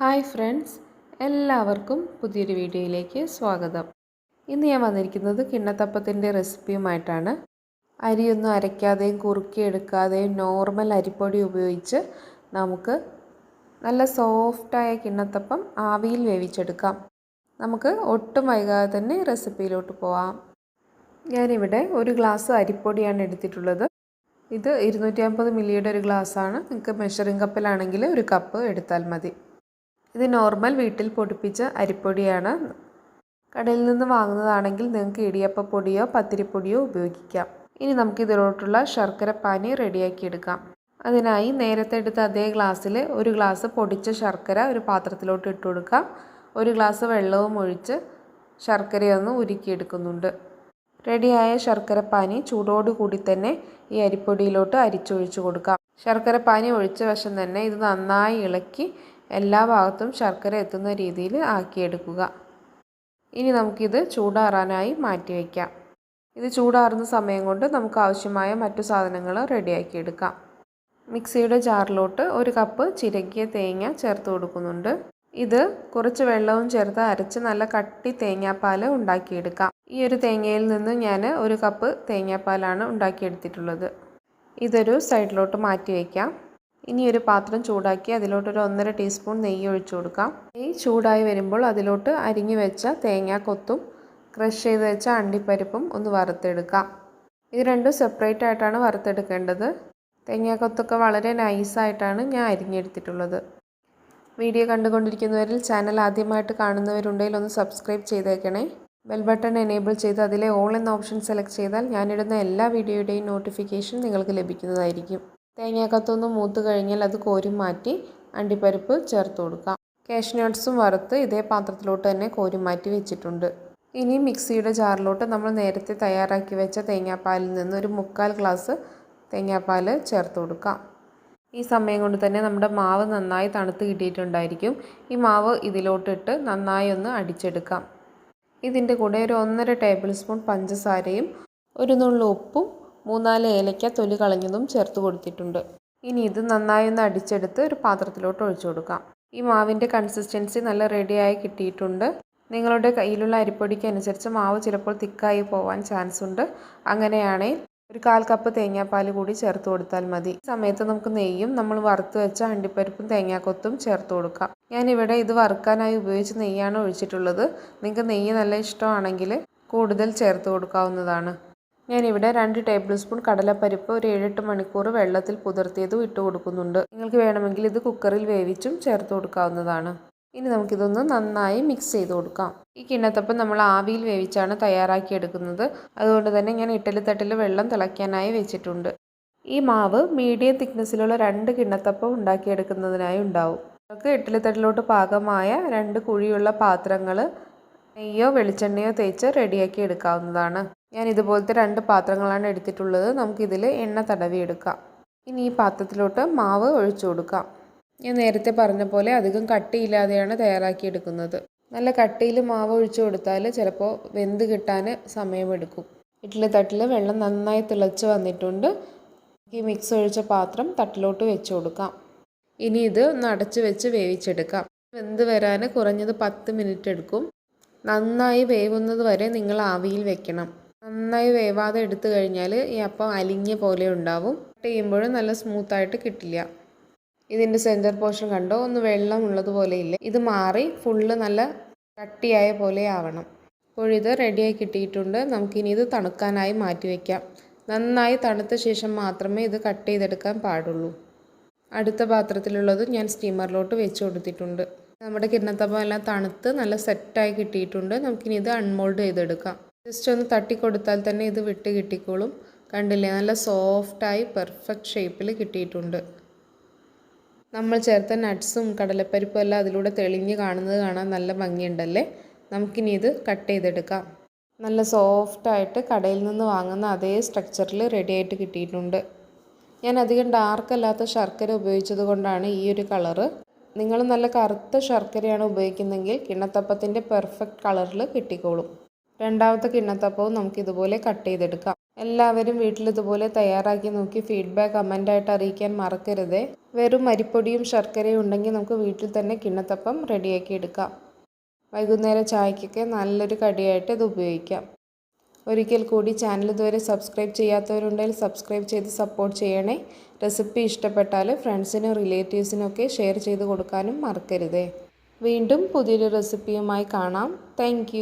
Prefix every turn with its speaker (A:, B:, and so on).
A: Hi friends എല്ലാവർക്കും പുതിയൊരു വീഡിയോയിലേക്ക് സ്വാഗതം. ഇന്ന് ഞാൻ വന്നിരിക്കുന്നത് കിണ്ണത്തപ്പത്തിന്റെ റെസിപ്പിയുമായിട്ടാണ്. അരിയൊന്നും അരയ്ക്കാതെയും കുറുക്കിയെടുക്കാതെയും നോർമൽ അരിപ്പൊടി ഉപയോഗിച്ച് നമുക്ക് നല്ല സോഫ്റ്റായ കിണ്ണത്തപ്പം ആവിയിൽ വേവിച്ചെടുക്കാം. നമുക്ക് ഒട്ടും വൈകാതെ തന്നെ റെസിപ്പിയിലോട്ട് പോവാം. ഞാനിവിടെ ഒരു ഗ്ലാസ് അരിപ്പൊടിയാണ് എടുത്തിട്ടുള്ളത്. ഇത് ഇരുന്നൂറ്റി അമ്പത് മില്ലിയുടെ ഒരു ഗ്ലാസ്സാണ്. നിങ്ങൾക്ക് മെഷറിംഗ് കപ്പിലാണെങ്കിൽ ഒരു കപ്പ് എടുത്താൽ മതി. ഇത് നോർമൽ വീട്ടിൽ പൊടിപ്പിച്ച അരിപ്പൊടിയാണ്. കടയിൽ നിന്ന് വാങ്ങുന്നതാണെങ്കിൽ നിങ്ങൾക്ക് ഇടിയപ്പപ്പൊടിയോ പത്തിരിപ്പൊടിയോ ഉപയോഗിക്കാം. ഇനി നമുക്ക് ഇതിലോട്ടുള്ള ശർക്കര പാനി റെഡിയാക്കിയെടുക്കാം അതിനായി നേരത്തെ എടുത്ത അതേ ഗ്ലാസ്സിൽ ഒരു ഗ്ലാസ് പൊടിച്ച ശർക്കര ഒരു പാത്രത്തിലോട്ട് ഇട്ട് കൊടുക്കാം. ഒരു ഗ്ലാസ് വെള്ളവും ഒഴിച്ച് ശർക്കരയൊന്ന് ഉരുക്കിയെടുക്കുന്നുണ്ട് റെഡിയായ ശർക്കര പാനി ചൂടോടുകൂടി തന്നെ ഈ അരിപ്പൊടിയിലോട്ട് അരിച്ചൊഴിച്ച് കൊടുക്കാം. ശർക്കര പാനി ഒഴിച്ച വശം തന്നെ ഇത് നന്നായി ഇളക്കി എല്ലാ ഭാഗത്തും ശർക്കര എത്തുന്ന രീതിയിൽ ആക്കിയെടുക്കുക. ഇനി നമുക്കിത് ചൂടാറാനായി മാറ്റി വയ്ക്കാം ഇത് ചൂടാറുന്ന സമയം കൊണ്ട് നമുക്ക് ആവശ്യമായ മറ്റു സാധനങ്ങൾ റെഡിയാക്കിയെടുക്കാം മിക്സിയുടെ ജാറിലോട്ട് ഒരു കപ്പ് ചിരകിയ തേങ്ങ ചേർത്ത് കൊടുക്കുന്നുണ്ട്. ഇത് കുറച്ച് വെള്ളവും ചേർത്ത് അരച്ച് നല്ല കട്ടി തേങ്ങാപ്പാൽ ഉണ്ടാക്കിയെടുക്കാം. ഈ ഒരു തേങ്ങയിൽ നിന്ന് ഞാൻ ഒരു കപ്പ് തേങ്ങാപ്പാലാണ് ഉണ്ടാക്കിയെടുത്തിട്ടുള്ളത്. ഇതൊരു സൈഡിലോട്ട് മാറ്റി വയ്ക്കാം ഇനി ഒരു പാത്രം ചൂടാക്കി അതിലോട്ടൊരു ഒന്നര ടീസ്പൂൺ നെയ്യ് ഒഴിച്ചു കൊടുക്കാം. നെയ്യ് ചൂടായി വരുമ്പോൾ അതിലോട്ട് അരിഞ്ഞു വെച്ച തേങ്ങാക്കൊത്തും ക്രഷ് ചെയ്ത് വെച്ച അണ്ടിപ്പരിപ്പും ഒന്ന് വറുത്തെടുക്കാം. ഇത് രണ്ടും സെപ്പറേറ്റ് ആയിട്ടാണ് വറുത്തെടുക്കേണ്ടത്. തേങ്ങാക്കൊത്തൊക്കെ വളരെ നൈസായിട്ടാണ് ഞാൻ അരിഞ്ഞെടുത്തിട്ടുള്ളത്. വീഡിയോ കണ്ടുകൊണ്ടിരിക്കുന്നവരിൽ ചാനൽ ആദ്യമായിട്ട് കാണുന്നവരുണ്ടെങ്കിൽ ഒന്ന് സബ്സ്ക്രൈബ് ചെയ്തേക്കണേ. ബെൽ ബട്ടൺ എനേബിൾ ചെയ്ത് അതിലെ ഓൾ എന്ന ഓപ്ഷൻ സെലക്ട് ചെയ്താൽ ഞാനിടുന്ന എല്ലാ വീഡിയോയുടെയും നോട്ടിഫിക്കേഷൻ നിങ്ങൾക്ക് ലഭിക്കുന്നതായിരിക്കും. തേങ്ങാക്കത്തൊന്ന് മൂത്ത് കഴിഞ്ഞാൽ അത് കോരി മാറ്റി അണ്ടിപ്പരിപ്പ് ചേർത്ത് കൊടുക്കാം. കാഷ്നട്ട്സും വറുത്ത് ഇതേ പാത്രത്തിലോട്ട് തന്നെ കോരി മാറ്റി വെച്ചിട്ടുണ്ട്. ഇനി മിക്സിയുടെ ജാറിലോട്ട് നമ്മൾ നേരത്തെ തയ്യാറാക്കി വെച്ച തേങ്ങാപ്പാലിൽ നിന്ന് ഒരു മുക്കാൽ ഗ്ലാസ് തേങ്ങാപ്പാൽ ചേർത്ത് കൊടുക്കാം. ഈ സമയം കൊണ്ട് തന്നെ നമ്മുടെ മാവ് നന്നായി തണുത്ത് കിട്ടിയിട്ടുണ്ടായിരിക്കും. ഈ മാവ് ഇതിലോട്ടിട്ട് നന്നായി ഒന്ന് അടിച്ചെടുക്കാം. ഇതിന്റെ കൂടെ ഒരു ഒന്നര ടേബിൾ സ്പൂൺ പഞ്ചസാരയും ഒരു നുള്ളു ഉപ്പും മൂന്നാൽ ഏലയ്ക്ക തൊലി കളഞ്ഞതും ചേർത്ത് കൊടുത്തിട്ടുണ്ട്. ഇനി ഇത് നന്നായി ഒന്ന് അടിച്ചെടുത്ത് ഒരു പാത്രത്തിലോട്ട് ഒഴിച്ചു കൊടുക്കാം. ഈ മാവിന്റെ കൺസിസ്റ്റൻസി നല്ല റെഡിയായി കിട്ടിയിട്ടുണ്ട്. നിങ്ങളുടെ കയ്യിലുള്ള അരിപ്പൊടിക്ക് അനുസരിച്ച് മാവ് ചിലപ്പോൾ തിക്കായി പോവാൻ ചാൻസ് ഉണ്ട്. അങ്ങനെയാണെങ്കിൽ ഒരു കാൽ കപ്പ് തേങ്ങാപ്പാൽ കൂടി ചേർത്ത് കൊടുത്താൽ മതി. ഈ സമയത്ത് നമുക്ക് നെയ്യും നമ്മൾ വറുത്ത് വെച്ച അണ്ടിപ്പരിപ്പും തേങ്ങാക്കൊത്തും ചേർത്ത് കൊടുക്കാം. ഞാനിവിടെ ഇത് വറുക്കാനായി ഉപയോഗിച്ച് നെയ്യാണ് ഒഴിച്ചിട്ടുള്ളത്. നിങ്ങൾക്ക് നെയ്യ് നല്ല ഇഷ്ടമാണെങ്കിൽ കൂടുതൽ ചേർത്ത് കൊടുക്കാവുന്നതാണ്. ഞാനിവിടെ രണ്ട് ടേബിൾ സ്പൂൺ കടലപ്പരിപ്പ് ഒരു ഏഴെട്ട് മണിക്കൂർ വെള്ളത്തിൽ പുതിർത്തിയതും ഇട്ട് കൊടുക്കുന്നുണ്ട്. നിങ്ങൾക്ക് വേണമെങ്കിൽ ഇത് കുക്കറിൽ വേവിച്ചും ചേർത്ത് കൊടുക്കാവുന്നതാണ്. ഇനി നമുക്കിതൊന്ന് നന്നായി മിക്സ് ചെയ്ത് കൊടുക്കാം. ഈ കിണ്ണത്തപ്പം നമ്മൾ ആവിയിൽ വേവിച്ചാണ് തയ്യാറാക്കിയെടുക്കുന്നത് അതുകൊണ്ട് തന്നെ ഞാൻ ഇഡ്ഡലി തട്ടിൽ വെള്ളം തിളയ്ക്കാനായി വെച്ചിട്ടുണ്ട്. ഈ മാവ് മീഡിയം തിക്നെസ്സിലുള്ള രണ്ട് കിണ്ണത്തപ്പം ഉണ്ടാക്കിയെടുക്കുന്നതിനായി ഉണ്ടാവും. നമുക്ക് ഇഡ്ഡലി തട്ടിലോട്ട് പാകമായ രണ്ട് കുഴിയുള്ള പാത്രങ്ങൾ നെയ്യോ വെളിച്ചെണ്ണയോ തേച്ച് റെഡിയാക്കി എടുക്കാവുന്നതാണ്. ഞാൻ ഇതുപോലത്തെ രണ്ട് പാത്രങ്ങളാണ് എടുത്തിട്ടുള്ളത്. നമുക്കിതിൽ എണ്ണ തടവി എടുക്കാം ഇനി ഈ പാത്രത്തിലോട്ട് മാവ് ഒഴിച്ചു കൊടുക്കാം. ഞാൻ നേരത്തെ പറഞ്ഞ പോലെ അധികം കട്ടിയില്ലാതെയാണ് തയ്യാറാക്കിയെടുക്കുന്നത് നല്ല കട്ടിയിൽ മാവ് ഒഴിച്ചു കൊടുത്താൽ ചിലപ്പോൾ വെന്ത് കിട്ടാൻ സമയമെടുക്കും. ഇഡ്ഡലി തട്ടിൽ വെള്ളം നന്നായി തിളച്ച് വന്നിട്ടുണ്ട്. ഈ മിക്സ് ഒഴിച്ച പാത്രം തട്ടിലോട്ട് വെച്ച് കൊടുക്കാം. ഇനി ഇത് നടച്ച് വെച്ച് വേവിച്ചെടുക്കാം. വെന്ത് വരാൻ കുറഞ്ഞത് പത്ത് മിനിറ്റ് എടുക്കും. നന്നായി വേവുന്നത് വരെ നിങ്ങൾ ആവിയിൽ വെക്കണം. നന്നായി വേവാതെ എടുത്തു കഴിഞ്ഞാൽ ഈ അപ്പം അലിഞ്ഞ പോലെ ഉണ്ടാവും. കട്ട് ചെയ്യുമ്പോഴും നല്ല സ്മൂത്തായിട്ട് കിട്ടില്ല. ഇതിന്റെ സെന്റർ പോർഷൻ കണ്ടോ? ഒന്ന് വെള്ളം ഉള്ളതുപോലെ ഇല്ല. ഇത് മാറി ഫുള്ള് നല്ല കട്ടിയായ പോലെ ആവണം. ഇപ്പോഴിത് റെഡിയായി കിട്ടിയിട്ടുണ്ട്. നമുക്കിനി ഇത് തണുക്കാനായി മാറ്റി വയ്ക്കാം നന്നായി തണുത്ത ശേഷം മാത്രമേ ഇത് കട്ട് ചെയ്തെടുക്കാൻ പാടുള്ളൂ. അടുത്ത പാത്രത്തിലുള്ളത് ഞാൻ സ്റ്റീമറിലോട്ട് വെച്ച് കൊടുത്തിട്ടുണ്ട്. നമ്മുടെ കിണ്ണത്തപ്പം എല്ലാം തണുത്ത് നല്ല സെറ്റായി കിട്ടിയിട്ടുണ്ട്. നമുക്കിനി ഇത് അൺമോൾഡ് ചെയ്തെടുക്കാം. ജസ്റ്റ് ഒന്ന് തട്ടി കൊടുത്താൽ തന്നെ ഇത് വിട്ട് കിട്ടിക്കോളും. കണ്ടില്ലേ? നല്ല സോഫ്റ്റായി പെർഫെക്റ്റ് ഷേപ്പിൽ കിട്ടിയിട്ടുണ്ട്. നമ്മൾ ചേർത്ത നട്ട്സും കടലപ്പരിപ്പും എല്ലാം അതിലൂടെ തെളിഞ്ഞ് കാണുന്നത് കാണാൻ നല്ല ഭംഗിയുണ്ടല്ലേ? നമുക്കിനി ഇത് കട്ട് ചെയ്തെടുക്കാം. നല്ല സോഫ്റ്റായിട്ട് കടയിൽ നിന്ന് വാങ്ങുന്ന അതേ സ്ട്രക്ചറിൽ റെഡി ആയിട്ട് കിട്ടിയിട്ടുണ്ട്. ഞാൻ അധികം ഡാർക്കല്ലാത്ത ശർക്കര ഉപയോഗിച്ചത് കൊണ്ടാണ് ഈ ഒരു കളറ് നിങ്ങൾ നല്ല കറുത്ത ശർക്കരയാണ് ഉപയോഗിക്കുന്നതെങ്കിൽ കിണ്ണത്തപ്പത്തിന്റെ പെർഫെക്റ്റ് കളറിൽ കിട്ടിക്കോളും. രണ്ടാമത്തെ കിണ്ണത്തപ്പവും നമുക്ക് ഇതുപോലെ കട്ട് ചെയ്തെടുക്കാം. എല്ലാവരും വീട്ടിൽ ഇതുപോലെ തയ്യാറാക്കി നോക്കി ഫീഡ്ബാക്ക് കമന്റായിട്ട് അറിയിക്കാൻ മറക്കരുത്. വെറും അരിപ്പൊടിയും ശർക്കരയും ഉണ്ടെങ്കിൽ നമുക്ക് വീട്ടിൽ തന്നെ കിണ്ണത്തപ്പം റെഡിയാക്കി എടുക്കാം. വൈകുന്നേരം ചായക്കൊക്കെ നല്ലൊരു കടിയായിട്ട് ഇത് ഉപയോഗിക്കാം. ഒരിക്കൽ കൂടി ചാനൽ ഇതുവരെ സബ്സ്ക്രൈബ് ചെയ്യാത്തവരുണ്ടെങ്കിൽ സബ്സ്ക്രൈബ് ചെയ്ത് സപ്പോർട്ട് ചെയ്യണേ. റെസിപ്പി ഇഷ്ടപ്പെട്ടാൽ ഫ്രണ്ട്സിനും റിലേറ്റീവ്സിനൊക്കെ ഷെയർ ചെയ്ത് കൊടുക്കാനും മറക്കരുതേ. വീണ്ടും പുതിയൊരു റെസിപ്പിയുമായി കാണാം. താങ്ക്